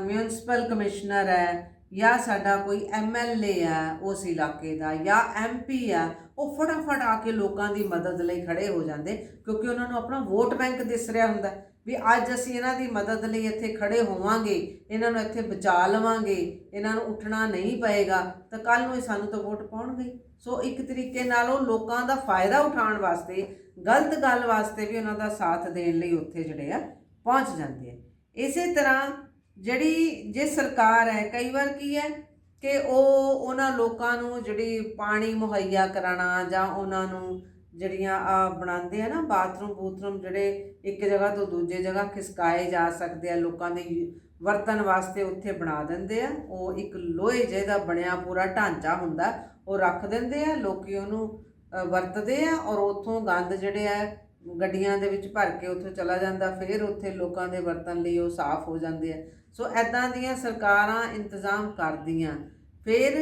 ਮਿਊਨਿਸਪਲ ਕਮਿਸ਼ਨਰ ਹੈ ਜਾਂ ਸਾਡਾ ਕੋਈ ਐਮਐਲਏ ਆ, ਉਸ ਇਲਾਕੇ ਦਾ, ਜਾਂ ਐਮਪੀ ਆ, ਉਹ ਫਟਾਫਟ ਆ ਕੇ ਲੋਕਾਂ ਦੀ ਮਦਦ ਲਈ ਖੜੇ ਹੋ ਜਾਂਦੇ, ਕਿਉਂਕਿ ਉਹਨਾਂ ਨੂੰ ਆਪਣਾ ਵੋਟ ਬੈਂਕ ਦਿਸ ਰਿਹਾ ਹੁੰਦਾ। ਵੀ ਅੱਜ ਅਸੀਂ ਇਹਨਾਂ ਦੀ ਮਦਦ ਲਈ ਇੱਥੇ ਖੜੇ ਹੋਵਾਂਗੇ, ਇਹਨਾਂ ਨੂੰ ਇੱਥੇ ਬਚਾ ਲਵਾਂਗੇ, ਇਹਨਾਂ ਨੂੰ ਉੱਠਣਾ ਨਹੀਂ ਪਏਗਾ, ਤਾਂ ਕੱਲ ਨੂੰ ਇਹ ਸਾਨੂੰ ਤਾਂ ਵੋਟ ਪਾਉਣਗੇ। ਸੋ ਇੱਕ ਤਰੀਕੇ ਨਾਲ ਉਹ ਲੋਕਾਂ ਦਾ ਫਾਇਦਾ ਉਠਾਉਣ ਵਾਸਤੇ, ਗਲਤ ਗੱਲ ਵਾਸਤੇ ਵੀ ਉਹਨਾਂ ਦਾ ਸਾਥ ਦੇਣ ਲਈ ਉੱਥੇ ਜਿਹੜੇ ਆ, ਪਹੁੰਚ ਜਾਂਦੇ ਆ। ਇਸੇ ਤਰ੍ਹਾਂ ਜਿਹੜੀ ਜੇ ਸਰਕਾਰ ਹੈ, ਕਈ ਵਾਰ ਕੀ ਹੈ ਕਿ ਉਹ ਉਹਨਾਂ ਲੋਕਾਂ ਨੂੰ ਜਿਹੜੀ ਪਾਣੀ ਮੁਹੱਈਆ ਕਰਾਣਾ ਜਾਂ ਉਹਨਾਂ ਨੂੰ ਜਿਹੜੀਆਂ ਆ ਬਣਾਉਂਦੇ ਆ ਨਾ ਬਾਥਰੂਮ, ਬੂਥਰੂਮ ਜਿਹੜੇ ਇੱਕ ਜਗ੍ਹਾ ਤੋਂ ਦੂਜੇ ਜਗ੍ਹਾ ਖਿਸਕਾਏ ਜਾ ਸਕਦੇ ਆ, ਲੋਕਾਂ ਦੇ ਵਰਤਨ ਵਾਸਤੇ ਉੱਥੇ ਬਣਾ ਦਿੰਦੇ ਆ, ਉਹ ਇੱਕ ਲੋਹੇ ਜਿਹੇ ਦਾ ਬਣਿਆ ਪੂਰਾ ਢਾਂਚਾ ਹੁੰਦਾ, ਉਹ ਰੱਖ ਦਿੰਦੇ ਆ, ਲੋਕੀ ਉਹਨੂੰ ਵਰਤਦੇ ਆ ਔਰ ਉੱਥੋਂ ਗੰਦ ਜਿਹੜੇ ਆ, ਗੱਡੀਆਂ ਦੇ ਵਿੱਚ ਭਰ ਕੇ ਉੱਥੋਂ ਚਲਾ ਜਾਂਦਾ, ਫਿਰ ਉੱਥੇ ਲੋਕਾਂ ਦੇ ਵਰਤਨ ਲਈ ਉਹ ਸਾਫ਼ ਹੋ ਜਾਂਦੇ ਆ। ਸੋ ਐਦਾਂ ਦੀਆਂ ਸਰਕਾਰਾਂ ਇੰਤਜ਼ਾਮ ਕਰਦੀਆਂ। ਫਿਰ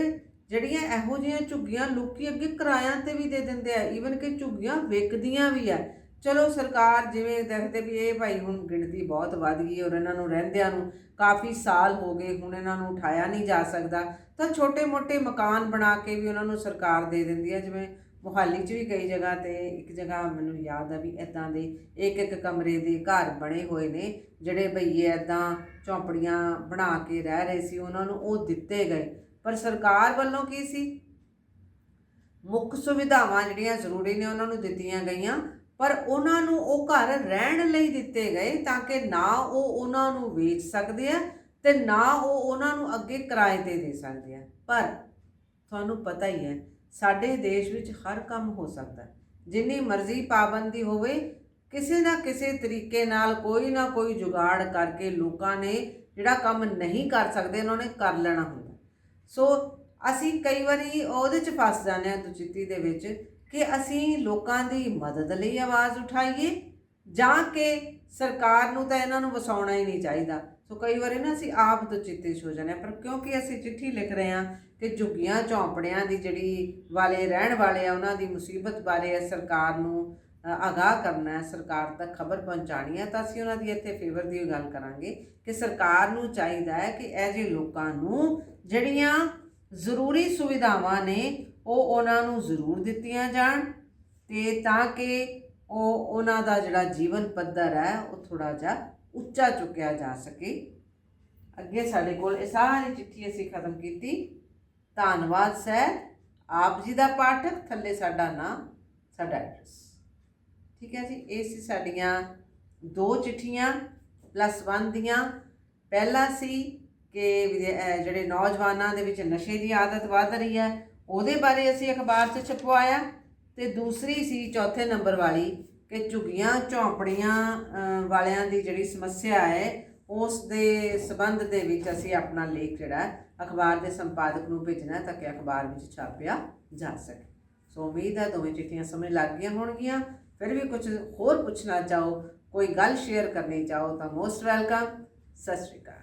ਜਿਹੜੀਆਂ ਇਹੋ ਜਿਹੀਆਂ ਝੁੱਗੀਆਂ ਲੋਕੀ ਅੱਗੇ ਕਿਰਾਇਆਂ ਤੇ ਵੀ ਦੇ ਦਿੰਦੇ ਆ ਈਵਨ ਕਿ ਝੁੱਗੀਆਂ ਵਿਕਦੀਆਂ ਵੀ ਆ। ਚਲੋ ਸਰਕਾਰ ਜਿਵੇਂ ਦੇਖਦੇ ਵੀ ਇਹ ਭਾਈ ਹੁਣ ਗਿਣਤੀ ਬਹੁਤ ਵੱਧ ਗਈ ਔਰ ਇਹਨਾਂ ਨੂੰ ਰਹਿੰਦਿਆਂ ਨੂੰ ਕਾਫੀ ਸਾਲ ਹੋ ਗਏ, ਹੁਣ ਇਹਨਾਂ ਨੂੰ ਉਠਾਇਆ ਨਹੀਂ ਜਾ ਸਕਦਾ। ਤਾਂ ਛੋਟੇ-ਮੋਟੇ ਮਕਾਨ ਬਣਾ ਕੇ ਵੀ ਉਹਨਾਂ ਨੂੰ ਸਰਕਾਰ ਦੇ ਦਿੰਦੀ ਹੈ ਜਿਵੇਂ ਮੁਹਾਲੀ 'ਚ ਵੀ ਕਈ ਜਗ੍ਹਾ ਤੇ ਇੱਕ ਜਗ੍ਹਾ ਮੈਨੂੰ ਯਾਦ ਆ ਵੀ ਇਦਾਂ ਦੇ ਇੱਕ ਇੱਕ ਕਮਰੇ ਦੇ ਘਰ ਬਣੇ ਹੋਏ ਨੇ, ਜਿਹੜੇ ਭਈਏ ਇਦਾਂ ਝੌਂਪੜੀਆਂ ਬਣਾ ਕੇ ਰਹਿ ਰਹੇ ਸੀ, ਉਹਨਾਂ ਨੂੰ ਉਹ ਦਿੱਤੇ ਗਏ। ਪਰ ਸਰਕਾਰ ਵੱਲੋਂ ਕੀ ਸੀ? ਮੁੱਖ ਸੁਵਿਧਾਵਾਂ ਜਿਹੜੀਆਂ ਜ਼ਰੂਰੀ ਨੇ ਉਹਨਾਂ ਨੂੰ ਦਿੱਤੀਆਂ ਗਈਆਂ, ਪਰ ਉਹਨਾਂ ਨੂੰ ਉਹ ਘਰ ਰਹਿਣ ਲਈ ਦਿੱਤੇ ਗਏ ਤਾਂ ਕਿ ਨਾ ਉਹ ਉਹਨਾਂ ਨੂੰ ਵੇਚ ਸਕਦੇ ਆ ਤੇ ਨਾ ਉਹ ਉਹਨਾਂ ਨੂੰ ਅੱਗੇ ਕਿਰਾਏ ਤੇ ਦੇ ਸਕਦੇ ਆ। ਪਰ ਤੁਹਾਨੂੰ ਪਤਾ ਹੀ ਹੈ ਸਾਡੇ ਦੇਸ਼ ਵਿੱਚ ਹਰ ਕੰਮ ਹੋ ਸਕਦਾ ਹੈ। ਜਿੰਨੀ ਮਰਜ਼ੀ ਪਾਬੰਦੀ ਹੋਵੇ, ਕਿਸੇ ਨਾ ਕਿਸੇ ਤਰੀਕੇ ਨਾਲ ਕੋਈ ਨਾ ਕੋਈ ਜੁਗਾੜ ਕਰਕੇ ਲੋਕਾਂ ਨੇ ਜਿਹੜਾ ਕੰਮ ਨਹੀਂ ਕਰ ਸਕਦੇ, ਉਹਨਾਂ ਨੇ ਕਰ ਲੈਣਾ ਹੁੰਦਾ ਸੋ ਅਸੀਂ ਕਈ ਵਾਰੀ ਉਹਦੇ ਚ ਫਸ ਜਾਂਦੇ ਹਾਂ ਦੁਚਿੱਤੀ ਦੇ ਵਿੱਚ ਕਿ ਅਸੀਂ ਲੋਕਾਂ ਦੀ ਮਦਦ ਲਈ ਆਵਾਜ਼ ਉਠਾਈਏ ਜਾਂ ਕਿ ਸਰਕਾਰ ਨੂੰ ਤਾਂ ਇਹਨਾਂ ਨੂੰ ਵਸਾਉਣਾ ਹੀ ਨਹੀਂ ਚਾਹੀਦਾ ਸੋ ਕਈ ਵਾਰੀ ਨਾ ਅਸੀਂ ਆਪ ਦੁਚਿੱਤੇ 'ਚ ਹੋ ਜਾਂਦੇ ਹਾਂ, ਪਰ ਕਿਉਂਕਿ ਅਸੀਂ ਚਿੱਠੀ ਲਿਖ ਰਹੇ ਹਾਂ ਕਿ ਝੁੱਗੀਆਂ, ਝੌਂਪੜਿਆਂ ਦੀ ਜਿਹੜੀ ਵਾਲੇ ਰਹਿਣ ਵਾਲੇ ਆ, ਉਹਨਾਂ ਦੀ ਮੁਸੀਬਤ ਬਾਰੇ ਸਰਕਾਰ ਨੂੰ ਆਗਾਹ ਕਰਨਾ ਹੈ, ਸਰਕਾਰ ਤੱਕ ਖਬਰ ਪਹੁੰਚਾਣੀ ਹੈ, ਤਾਂ ਅਸੀਂ ਉਹਨਾਂ ਦੀ ਇੱਥੇ ਫੇਵਰ ਦੀ ਗੱਲ ਕਰਾਂਗੇ ਕਿ ਸਰਕਾਰ ਨੂੰ ਚਾਹੀਦਾ ਹੈ ਕਿ ਇਹ ਜਿਹੇ ਲੋਕਾਂ ਨੂੰ ਜਿਹੜੀਆਂ ਜ਼ਰੂਰੀ ਸੁਵਿਧਾਵਾਂ ਨੇ, ਉਹ ਉਹਨਾਂ ਨੂੰ ਜ਼ਰੂਰ ਦਿੱਤੀਆਂ ਜਾਣ ਤੇ ਤਾਂ ਕਿ ਉਹ ਉਹਨਾਂ ਦਾ ਜਿਹੜਾ ਜੀਵਨ ਪੱਧਰ ਹੈ, ਉਹ ਥੋੜਾ ਜਿਹਾ ਉੱਚਾ ਚੁੱਕਿਆ ਜਾ ਸਕੇ। ਅੱਗੇ ਸਾਡੇ ਕੋਲ ਇਹ ਸਾਰੀ ਚਿੱਠੀ ਅਸੀਂ ਖਤਮ ਕੀਤੀ। ਧੰਨਵਾਦ ਸਰ ਆਪ ਜੀ ਦਾ ਪਾਠਕ, ਥੱਲੇ ਸਾਡਾ ਨਾਮ, ਸਾਡਾ ਐਡਰੈਸ ਠੀਕ ਹੈ ਜੀ, ਇਹ ਸੀ ਸਾਡੀਆਂ ਦੋ ਚਿੱਠੀਆਂ ਪਲੱਸ 1 ਦੀਆਂ। ਪਹਿਲਾ ਸੀ ਕਿ ਵਿਦਿਆ- ਜਿਹੜੇ ਨੌਜਵਾਨਾਂ ਦੇ ਵਿੱਚ ਨਸ਼ੇ ਦੀ ਆਦਤ ਵੱਧ ਰਹੀ ਹੈ, ਉਹਦੇ ਬਾਰੇ ਅਸੀਂ ਅਖਬਾਰ 'ਚ ਛਪਵਾਇਆ। ਤੇ ਦੂਸਰੀ ਸੀ, ਚੌਥੇ ਨੰਬਰ ਵਾਲੀ ਕਿ ਝੁੱਗੀਆਂ, ਝੌਂਪੜੀਆਂ ਵਾਲਿਆਂ ਦੀ ਜਿਹੜੀ ਸਮੱਸਿਆ ਹੈ, ਉਸ ਦੇ ਸਬੰਧ ਦੇ ਵਿੱਚ ਅਸੀਂ ਆਪਣਾ ਲੇਖ ਜਿਹੜਾ ਅਖਬਾਰ ਦੇ ਸੰਪਾਦਕ ਨੂੰ ਭੇਜਣਾ ਤਾਂ ਕਿ ਅਖਬਾਰ ਵਿੱਚ ਛਾਪਿਆ ਜਾ ਸਕੇ। ਸੋ ਉਮੀਦ ਹੈ ਦੋਵੇਂ ਚਿੱਠੀਆਂ ਸਮਝ ਲੱਗ ਗਈਆਂ ਹੋਣਗੀਆਂ। ਫਿਰ ਵੀ ਕੁਝ ਹੋਰ ਪੁੱਛਣਾ ਚਾਹੋ, ਕੋਈ ਗੱਲ ਸ਼ੇਅਰ ਕਰਨੀ ਚਾਹੋ, ਤਾਂ ਮੋਸਟ ਵੈਲਕਮ ਸਤਿ ਸ਼੍ਰੀ ਅਕਾਲ।